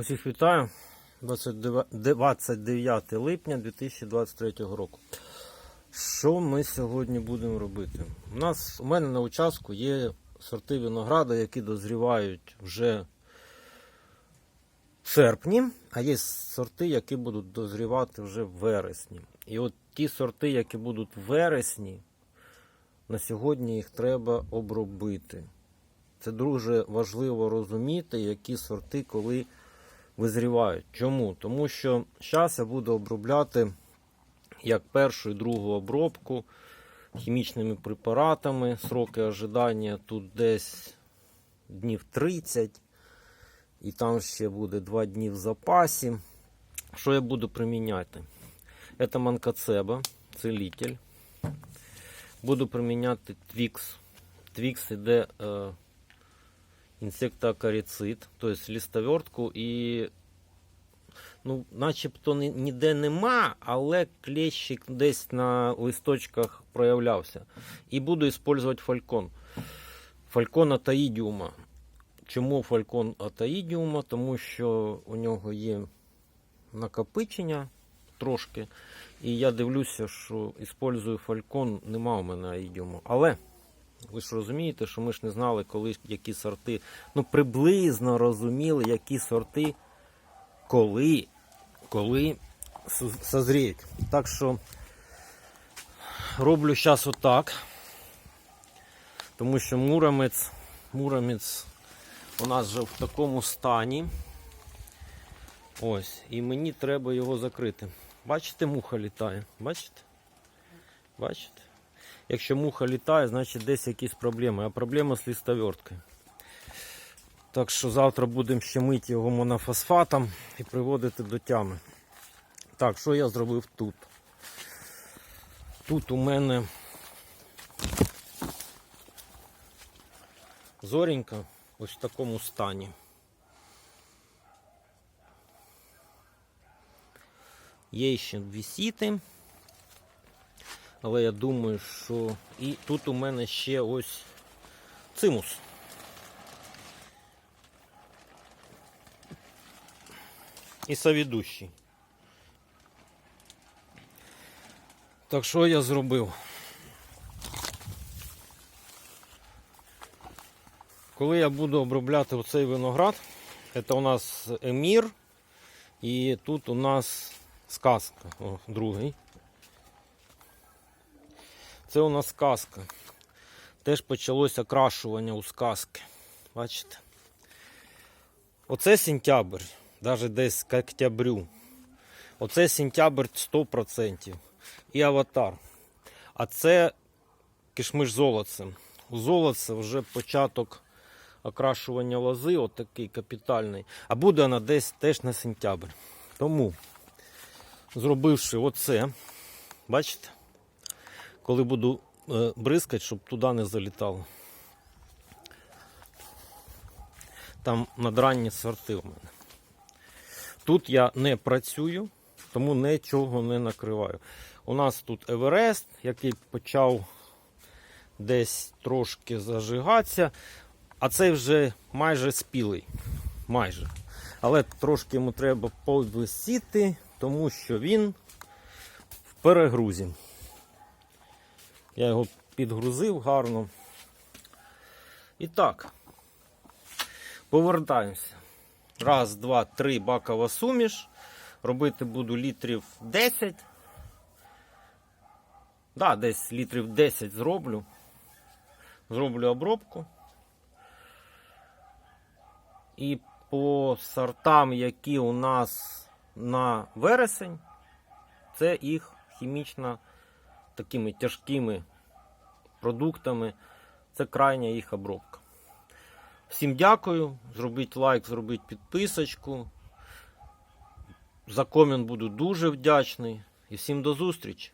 Усіх вітаю. 29 29 липня 2023 року. Що ми сьогодні будемо робити? У нас у мене на участку є сорти винограду, які дозрівають вже в серпні, а є сорти, які будуть дозрівати вже в вересні. І от ті сорти, які будуть в вересні, на сьогодні їх треба обробити. Це дуже важливо розуміти, які сорти коли визрівають. Чому? Тому що зараз я буду обробляти як першу і другу обробку хімічними препаратами. Сроки ожидання тут десь днів 30, і там ще буде 2 дні в запасі. Що я буду приміняти? Це манкацеба, целитель. Буду приміняти твікс. Твікс іде. Е, інсектоакарицид, тобто листовертку і ну, начебто ніде нема, але клещик десь на листочках проявлявся. І буду використовувати фалькон. Фалькон атаїдіума. Чому фалькон атаїдіума? Тому що у нього є накопичення трошки. І я дивлюся, що використовую фалькон, нема у мене аїдіуму. Але ви ж розумієте, що ми ж не знали, коли які сорти. Ну, приблизно розуміли, які сорти, коли, коли созріють. Так що роблю зараз отак. Тому що муромець, муромець у нас вже в такому стані. Ось, і мені треба його закрити. Бачите, муха літає? Бачите? Бачите? Якщо муха літає, значить десь якісь проблеми. А проблема з листоверткою. Так що завтра будемо ще мити його монофосфатом і приводити до тями. Так, що я зробив тут? Тут у мене зорінька ось в такому стані. Є ще дві сіти. Але я думаю, що і тут у мене ще ось цимус. І совідущий. Так що я зробив? Коли я буду обробляти оцей виноград, це у нас емір, і тут у нас сказка, о, другий. Це у нас сказка. Теж почалося окрашування у сказки. Бачите? Оце сентябрь, навіть десь к октябрю. Оце сентябрь 100%. І аватар. А це кишмиш золотцем. У золоце вже початок окрашування лози, отакий капітальний. А буде вона десь теж на сентябрь. Тому, зробивши оце, бачите? коли буду е, бризкати, щоб туди не залітало. Там надранні сорти у мене. Тут я не працюю, тому нічого не накриваю. У нас тут Еверест, який почав десь трошки зажигатися, а цей вже майже спілий. Майже. Але трошки йому треба повисіти, тому що він в перегрузі. Я його підгрузив гарно. І так, повертаємося. Раз, два, три бакова суміш. Робити буду літрів 10. Да, десь літрів 10 зроблю. Зроблю обробку. І по сортам, які у нас на вересень, це їх хімічна такими тяжкими продуктами. Це крайня їх обробка. Всім дякую. Зробіть лайк, зробіть підписочку. За комент буду дуже вдячний. І всім до зустрічі!